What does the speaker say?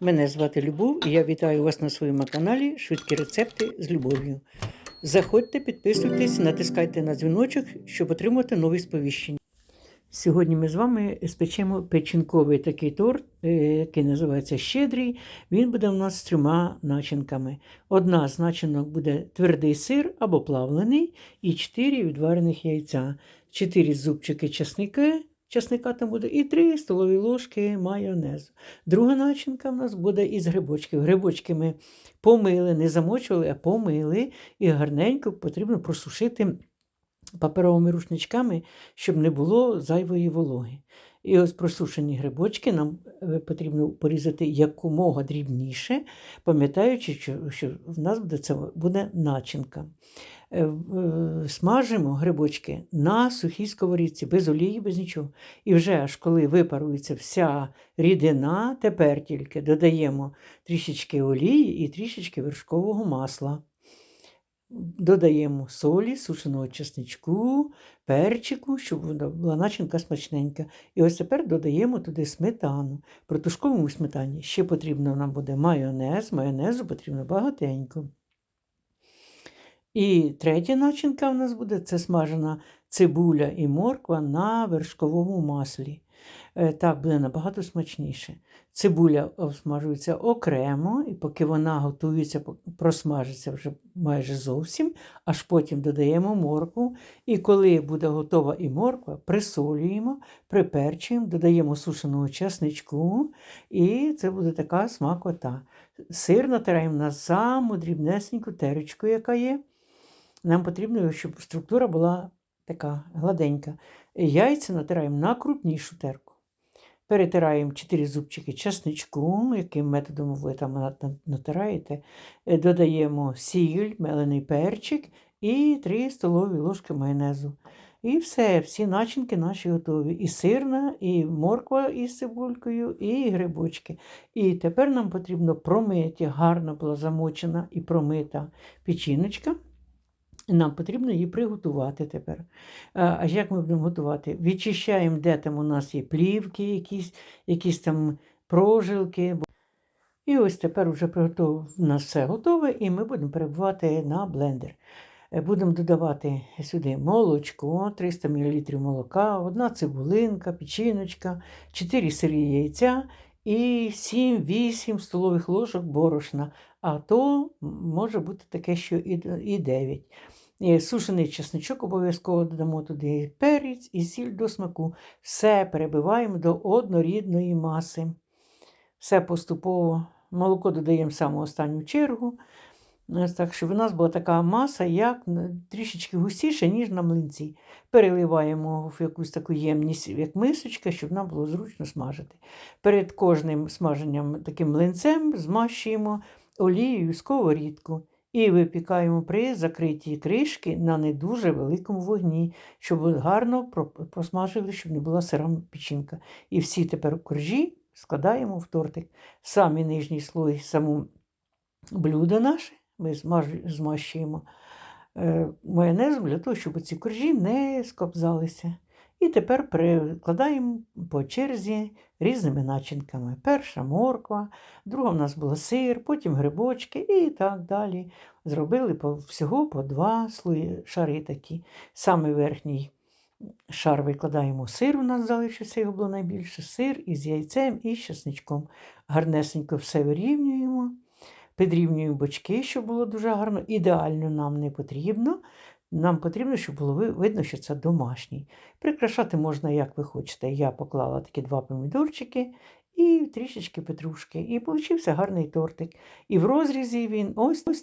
Мене звати Любов і я вітаю вас на своєму каналі Швидкі рецепти з любов'ю. Заходьте, підписуйтесь, натискайте на дзвіночок, щоб отримати нові сповіщення. Сьогодні ми з вами спечемо печінковий такий торт, е, який називається Щедрий. Він буде у нас з трьома начинками. Одна з начинок буде твердий сир або плавлений, і чотири відварених яйця, чотири зубчики чесника, чесника там буде, і три столові ложки майонезу. Друга начинка в нас буде із грибочків. Грибочки ми помили, не замочували, а помили, і гарненько потрібно просушити паперовими рушничками, щоб не було зайвої вологи. І ось просушені грибочки нам е, потрібно порізати якомога дрібніше, пам'ятаючи, що, в нас буде це буде начинка. Е, е, Смажимо грибочки на сухій сковорідці, без олії, без нічого. І вже аж коли випарується вся рідина, тепер тільки додаємо трішечки олії і трішечки вершкового масла. Додаємо солі, сушеного чесничку, перчику, щоб вона була начинка смачненька. І ось тепер додаємо туди сметану. При тушковому сметані ще потрібно нам буде майонез, майонезу потрібно багатенько. І третя начинка у нас буде це смажена цибуля і морква на вершковому маслі. Е, Так буде набагато смачніше. Цибуля обсмажується окремо, і поки вона готується, просмажиться вже майже зовсім, аж потім додаємо моркву. І коли буде готова і морква, присолюємо, приперчуємо, додаємо сушеного чесничку, і це буде така смакота. Сир натираємо на саму дрібнесеньку терочку, яка є. Нам потрібно, щоб структура була така гладенька. Яйця натираємо на крупнішу терку. Перетираємо 4 зубчики чесничку, яким методом ви там натираєте. Е, Додаємо сіль, мелений перчик і 3 столові ложки майонезу. І все, всі начинки наші готові. І сирна, і морква із цибулькою, і грибочки. І тепер нам потрібно промити, гарно була замочена і промита печіночка. Нам потрібно її приготувати тепер. А як ми будемо готувати? Відчищаємо, де там у нас є плівки, якісь якісь там прожилки. І ось тепер вже приготов... у нас все готове, і ми будемо перебувати на блендер. Е, Будемо додавати сюди молочко, 300 мл молока, одна цибулинка, печіночка, 4 сирі яйця і 7-8 столових ложок борошна. А то може бути таке, що і 9. І Сушений чесничок обов'язково додамо туди перець і сіль до смаку. Все перебиваємо до однорідної маси. Все поступово. Молоко додаємо в саму останню чергу. Ось Так, щоб у нас була така маса, як трішечки густіша, ніж на млинці. Переливаємо в якусь таку ємність, як мисочка, щоб нам було зручно смажити. Перед кожним смаженням таким млинцем змащуємо олією сковорідку. І випікаємо при закритій кришки на не дуже великому вогні, щоб гарно просмажили, щоб не була сира печінка. І всі тепер коржі складаємо в тортик. Самий нижній слой, саму блюдо наше ми змащуємо е, майонезом для того, щоб ці коржі не скобзалися. І тепер прикладаємо по черзі різними начинками. Перша морква, друга в нас була сир, потім грибочки і так далі. Зробили по, всього по два слої, шари такі. Саме верхній шар викладаємо сир, у нас залишився, його було найбільше сир із яйцем і з чесничком. Гарнесенько все вирівнюємо, підрівнюємо бочки, щоб було дуже гарно. Ідеально нам не потрібно. Нам потрібно, щоб було видно, що це домашній. Прикрашати можна, як ви хочете. Я поклала такі два помідорчики і трішечки петрушки. І получився гарний тортик. І в розрізі він ось ось